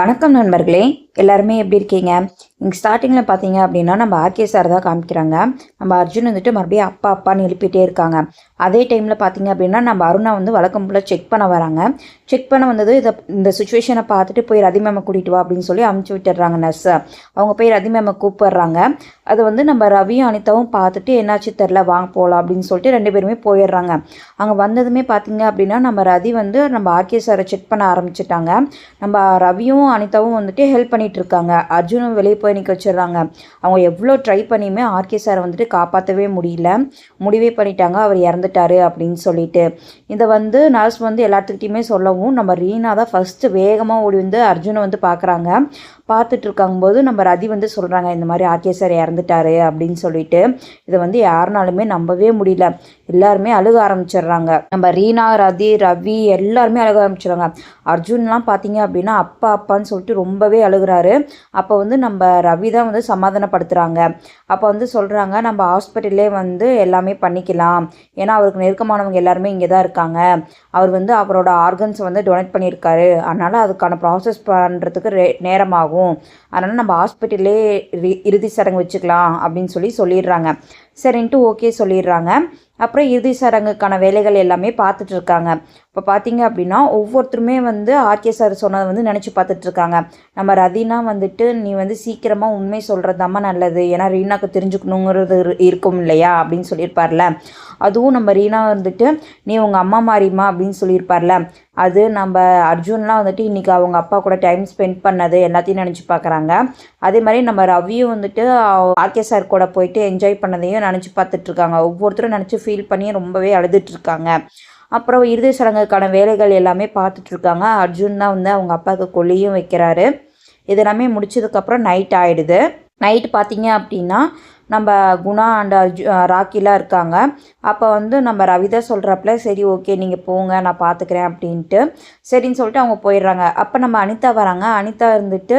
வணக்கம் நண்பர்களே. எல்லாருமே எப்படி இருக்கீங்க? இங்கே ஸ்டார்டிங்கில் பார்த்தீங்க அப்படின்னா நம்ம ஆர்கே சார் தான் காமிக்கிறாங்க. நம்ம அர்ஜுன் வந்துட்டு மறுபடியும் அப்பா அப்பான்னு எழுப்பிட்டே இருக்காங்க. அதே டைமில் பார்த்தீங்க அப்படின்னா நம்ம அருணா வந்து வழக்கம் போல் செக் பண்ண வராங்க. செக் பண்ண வந்தது இதை இந்த சுச்சுவேஷனை பார்த்துட்டு போய் ரதி மேமை கூட்டிகிட்டு வா அப்படின்னு சொல்லி அமுச்சு விட்டுடுறாங்க நர்ஸு அவங்க போய் ரதி மேமை கூப்பிடுறாங்க. அது வந்து நம்ம ரவியும் அனிதாவும் பார்த்துட்டு என்னாச்சு தெரில வாங்க போகலாம் அப்படின்னு சொல்லிட்டு ரெண்டு பேருமே போயிடுறாங்க. அங்கே வந்ததுமே பார்த்தீங்க அப்படின்னா நம்ம ரதி வந்து நம்ம ஆர்கே சாரை செக் பண்ண ஆரம்பிச்சிட்டாங்க. நம்ம ரவியும் அனிதாவும் வந்துட்டு ஹெல்ப் பண்ணி இருக்காங்க அர்ஜுனும் வெளியே போய் நிற்க வச்சிடுறாங்க. அவங்க எவ்வளோ ட்ரை பண்ணியுமே ஆர்கே சாரை வந்துட்டு காப்பாற்றவே முடியல. முடிவே பண்ணிட்டாங்க. அவர் இறந்துட்டாரு அப்படின்னு சொல்லிட்டு. இதை வந்து நர்ஸ் வந்து எல்லாத்துக்கிட்டையுமே சொல்லவும் நம்ம ரீனா தான் ஃபஸ்ட்டு வேகமாக ஓடி வந்து அர்ஜுனை வந்து பார்க்குறாங்க பார்த்துட்டு இருக்கும்போது நம்ம ரதி வந்து சொல்கிறாங்க இந்த மாதிரி ஆர்கே சார் இறந்துட்டாரு அப்படின்னு சொல்லிட்டு. இதை வந்து யாருனாலுமே நம்பவே முடியல. எல்லாருமே அழுக ஆரம்பிச்சிடுறாங்க. நம்ம ரீனா ரதி ரவி எல்லாருமே அழுக ஆரம்பிச்சிடுறாங்க. அர்ஜுன்லாம் பார்த்தீங்க அப்படின்னா அப்பா அப்பான்னு சொல்லிட்டு ரொம்பவே அழுகிறாங்க அப்போ வந்து நம்ம ரவி தான் வந்து சமாதானப்படுத்துகிறாங்க அப்போ வந்து சொல்கிறாங்க நம்ம ஹாஸ்பிட்டல்லே வந்து எல்லாமே பண்ணிக்கலாம். ஏன்னா அவருக்கு நெருக்கமானவங்க எல்லாருமே இங்கே தான் இருக்காங்க. அவர் வந்து அவரோட ஆர்கன்ஸ் வந்து டொனேட் பண்ணியிருக்காரு. அதனால் அதுக்கான ப்ராசஸ் பண்ணுறதுக்கு ரே நேரமாகும். அதனால் நம்ம ஹாஸ்பிட்டல்லே இறுதி சடங்கு வச்சுக்கலாம் அப்படின்னு சொல்லி சொல்லிடுறாங்க. சரின்ட்டு ஓகே சொல்லிடுறாங்க. அப்புறம் இறுதி சடங்குக்கான வேலைகள் எல்லாமே பார்த்துட்டு இருக்காங்க இப்போ பார்த்தீங்க அப்படின்னா ஒவ்வொருத்தருமே வந்து ஆர்கே சார் சொன்னதை வந்து நினச்சி பார்த்துட்டு இருக்காங்க நம்ம ரதினா வந்துட்டு நீ வந்து சீக்கிரமாக உண்மை சொல்கிறதாம்மா நல்லது. ஏன்னா ரீனாக்கு தெரிஞ்சுக்கணுங்கிறது இருக்கும் இல்லையா? அப்படின்னு சொல்லியிருப்பார்ல. அதுவும் நம்ம ரீனா வந்துட்டு நீ உங்கள் அம்மா மாறிம்மா அப்படின்னு சொல்லியிருப்பார்ல. அது நம்ம அர்ஜுன்லாம் வந்துட்டு இன்றைக்கி அவங்க அப்பா கூட டைம் ஸ்பெண்ட் பண்ணது எல்லாத்தையும் நினச்சி பார்க்குறாங்க அதே மாதிரி நம்ம ரவியும் வந்துட்டு ஆர்கே சார் கூட போயிட்டு என்ஜாய் பண்ணதையும் நினச்சி பார்த்துட்ருக்காங்க ஒவ்வொருத்தரும் நினச்சி ஃபீல் பண்ணி ரொம்பவே அழுதுட்ருக்காங்க. அப்புறம் இறுதி சடங்குக்கான வேலைகள் எல்லாமே பார்த்துட்ருக்காங்க அர்ஜுன் தான் வந்து அவங்க அப்பாவுக்கு கொல்லியும் வைக்கிறாரு. இது எல்லாமே முடிச்சதுக்கப்புறம் நைட் ஆகிடுது நைட்டு பார்த்தீங்க அப்படின்னா நம்ம குணா அண்ட் அர்ஜு ராக்கிலாம் இருக்காங்க. அப்போ வந்து நம்ம ரவிதா சொல்கிறப்பல சரி ஓகே நீங்கள் போங்க நான் பார்த்துக்கிறேன் அப்படின்ட்டு. சரின்னு சொல்லிட்டு அவங்க போயிடுறாங்க. அப்போ நம்ம அனிதா வராங்க. அனிதா இருந்துட்டு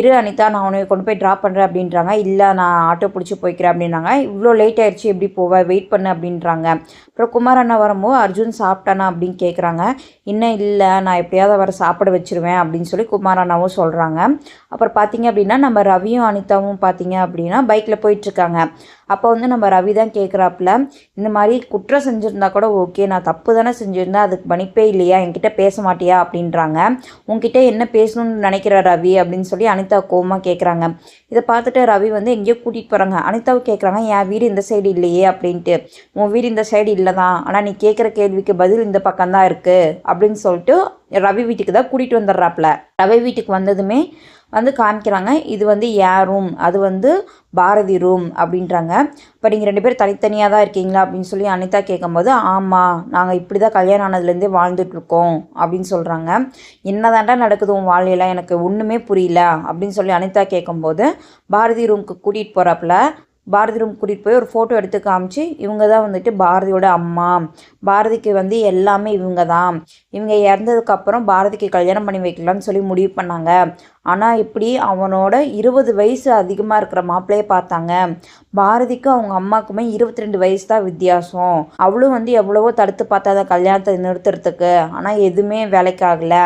இரு அனிதா நான் உன்னை கொண்டு போய் ட்ராப் பண்ணுறேன் அப்படின்றாங்க. இல்லை நான் ஆட்டோ பிடிச்சி போய்க்கிறேன் அப்படின்னாங்க. இவ்வளோ லேட் ஆயிடுச்சு எப்படி போவ? வெயிட் பண்ணு அப்படின்றாங்க. அப்புறம் குமார் அண்ணா வரும்போது அர்ஜுன் சாப்பிட்டானா? அப்படின்னு கேட்குறாங்க இன்னும் இல்லை நான் எப்படியாவது வர சாப்பிட வச்சுருவேன் அப்படின்னு சொல்லி குமார் அண்ணாவும் சொல்கிறாங்க அப்புறம் பார்த்தீங்க அப்படின்னா நம்ம ரவியும் அனிதாவும் பார்த்தீங்க அப்படின்னா பைக்கில் போயிட்டுருக்காங்க அப்போ வந்து நம்ம ரவி தான் கேட்குறாப்புல இந்த மாதிரி குற்றம் செஞ்சுருந்தா கூட ஓகே நான் தப்பு தானே செஞ்சுருந்தேன் அதுக்கு மன்னிப்பே இல்லையா என்கிட்ட பேச மாட்டியா அப்படின்றாங்க. உங்ககிட்ட என்ன பேசணும்னு நினைக்கிற ரவி அப்படின்னு சொல்லி அனிதா கோமா கேட்குறாங்க இதை பார்த்துட்டு ரவி வந்து எங்கேயோ கூட்டிகிட்டு போகிறாங்க அனிதாவை கேட்குறாங்க என் வீடு இந்த சைடு இல்லையே அப்படின்ட்டு. உன் வீடு இந்த சைடு இல்லை தான் ஆனால் நீ கேட்குற கேள்விக்கு பதில் இந்த பக்கம்தான் இருக்குது அப்படின்னு சொல்லிட்டு ரவி வீட்டுக்கு தான் கூட்டிகிட்டு வந்துடுறாப்புல. ரவி வீட்டுக்கு வந்ததுமே வந்து காமிக்கிறாங்க. இது வந்து ஏன் ரூம் அது வந்து பாரதி ரூம் அப்படின்றாங்க. இப்போ நீங்கள் ரெண்டு பேரும் தனித்தனியாக தான் இருக்கீங்களா அப்படின்னு சொல்லி அனிதா கேட்கும்போது ஆமாம் நாங்கள் இப்படி தான் கல்யாணம் ஆனதுலேருந்தே வாழ்ந்துட்டுருக்கோம் அப்படின்னு சொல்கிறாங்க என்னதாண்டா நடக்குது உன் வாழ்க்கையில்? எனக்கு ஒன்றுமே புரியல அப்படின்னு சொல்லி அனிதா கேட்கும்போது பாரதி ரூமுக்கு கூட்டிகிட்டு போகிறாப்புல பாரதி ரூம் கூட்டிகிட்டு போய் ஒரு ஃபோட்டோ எடுத்து காமிச்சு இவங்க தான் வந்துட்டு பாரதியோட அம்மா. பாரதிக்கு வந்து எல்லாமே இவங்க தான் இவங்க இறந்ததுக்கப்புறம் பாரதிக்கு கல்யாணம் பண்ணி வைக்கலாம்னு சொல்லி முடிவு பண்ணாங்க. ஆனால் இப்படி அவனோட இருபது வயசு அதிகமாக இருக்கிற மாப்பிள்ளையே பார்த்தாங்க. பாரதிக்கும் அவங்க அம்மாக்குமே இருபத்தி ரெண்டு வயசு தான் வித்தியாசம். அவளும் வந்து எவ்வளவோ தடுத்து பார்த்தா கல்யாணத்தை நிறுத்துறதுக்கு. ஆனால் எதுவுமே வேலைக்கு ஆகலை.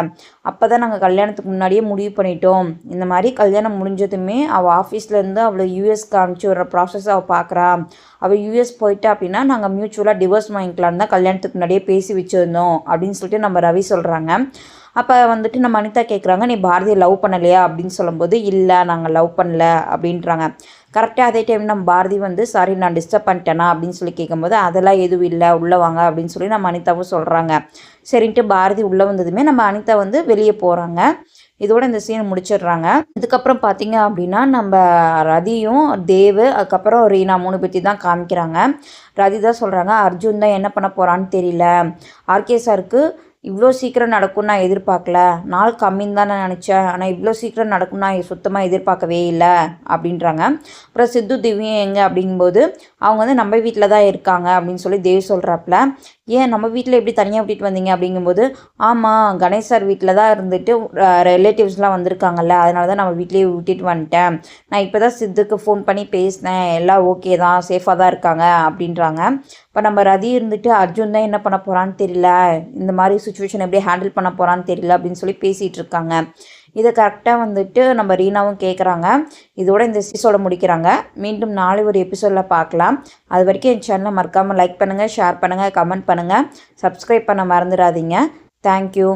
அப்போ தான் நாங்கள் கல்யாணத்துக்கு முன்னாடியே முடிவு பண்ணிட்டோம். இந்த மாதிரி கல்யாணம் முடிஞ்சதுமே அவள் ஆஃபீஸ்லேருந்து அவளை யூஎஸ்க்கு அனுப்பிச்சி விடுற ப்ராசஸ் அவள் பார்க்குறா. அவள் யூஎஸ் போயிட்டா அப்படின்னா நாங்கள் மியூச்சுவலாக டிவோர்ஸ் வாங்கிக்கலான்னு தான் கல்யாணத்துக்கு முன்னாடியே பேசி வச்சுருந்தோம் அப்படின்னு சொல்லிட்டு நம்ம ரவி சொல்கிறாங்க அப்போ வந்துட்டு நம்ம அனிதா கேட்குறாங்க நீ பாரதியை லவ் பண்ணலையா? அப்படின்னு சொல்லும்போது இல்லை நாங்கள் லவ் பண்ணல அப்படின்றாங்க. கரெக்டாக அதே டைம் நம்ம பாரதி வந்து சாரி நான் டிஸ்டர்ப் பண்ணிட்டேனா? அப்படின்னு சொல்லி கேட்கும்போது அதெல்லாம் எதுவும் இல்லை உள்ளே வாங்க அப்படின்னு சொல்லி நம்ம அனிதாவும் சொல்கிறாங்க சரின்ட்டு பாரதி உள்ளே வந்ததுமே நம்ம அனிதா வந்து வெளியே போகிறாங்க இதோட இந்த சீன் முடிச்சிடுறாங்க. இதுக்கப்புறம் பார்த்தீங்க அப்படின்னா நம்ம ரதியும் தேவு அதுக்கப்புறம் ரீனா மூணு பேர்த்தி தான் காமிக்கிறாங்க. ரதி தான் சொல்கிறாங்க அர்ஜுன் தான் என்ன பண்ண போகிறான்னு தெரியல. ஆர்கே சாருக்கு இவ்வளோ சீக்கிரம் நடக்கும் நான் எதிர்பார்க்கல. நாள் கம்மின்னு தான் நான் நினச்சேன். ஆனால் இவ்வளோ சீக்கிரம் நடக்கும் நான் சுத்தமாக எதிர்பார்க்கவே இல்லை அப்படின்றாங்க. அப்புறம் சித்து திவ்யம் எங்கே அப்படிங்கும்போது அவங்க வந்து நம்ம வீட்டில் தான் இருக்காங்க அப்படின்னு சொல்லி தேவ் சொல்கிறாப்புல ஏன் நம்ம வீட்டில் எப்படி தனியாக விட்டுட்டு வந்தீங்க அப்படிங்கும்போது ஆமாம் கணேஷ் சார் வீட்டில் தான் இருந்துட்டு ரிலேட்டிவ்ஸ்லாம் வந்திருக்காங்கல்ல அதனால தான் நம்ம வீட்லேயே விட்டுட்டு வந்துட்டேன். நான் இப்போ தான் சித்துக்கு ஃபோன் பண்ணி பேசினேன். எல்லாம் ஓகே தான் சேஃபாக தான் இருக்காங்க அப்படின்றாங்க. இப்போ நம்ம ரதி இருந்துட்டு அர்ஜுன் தான் என்ன பண்ண போகிறான்னு தெரியல. இந்த மாதிரி சுச்சுவேஷன் எப்படி ஹேண்டில் பண்ண போகிறான்னு தெரியல அப்படின்னு சொல்லி பேசிகிட்டு இருக்காங்க. இதை கரெக்டாக வந்துட்டு நம்ம ரீனாவும் கேட்குறாங்க இதோட இந்த சீசோட முடிக்கிறாங்க. மீண்டும் நாளை ஒரு எபிசோடில் பார்க்கலாம். அது வரைக்கும் என் சேனலை மறக்காமல் லைக் பண்ணுங்கள் ஷேர் பண்ணுங்கள் கமெண்ட் பண்ணுங்கள் சப்ஸ்கிரைப் பண்ண மறந்துடாதீங்க. தேங்க்யூ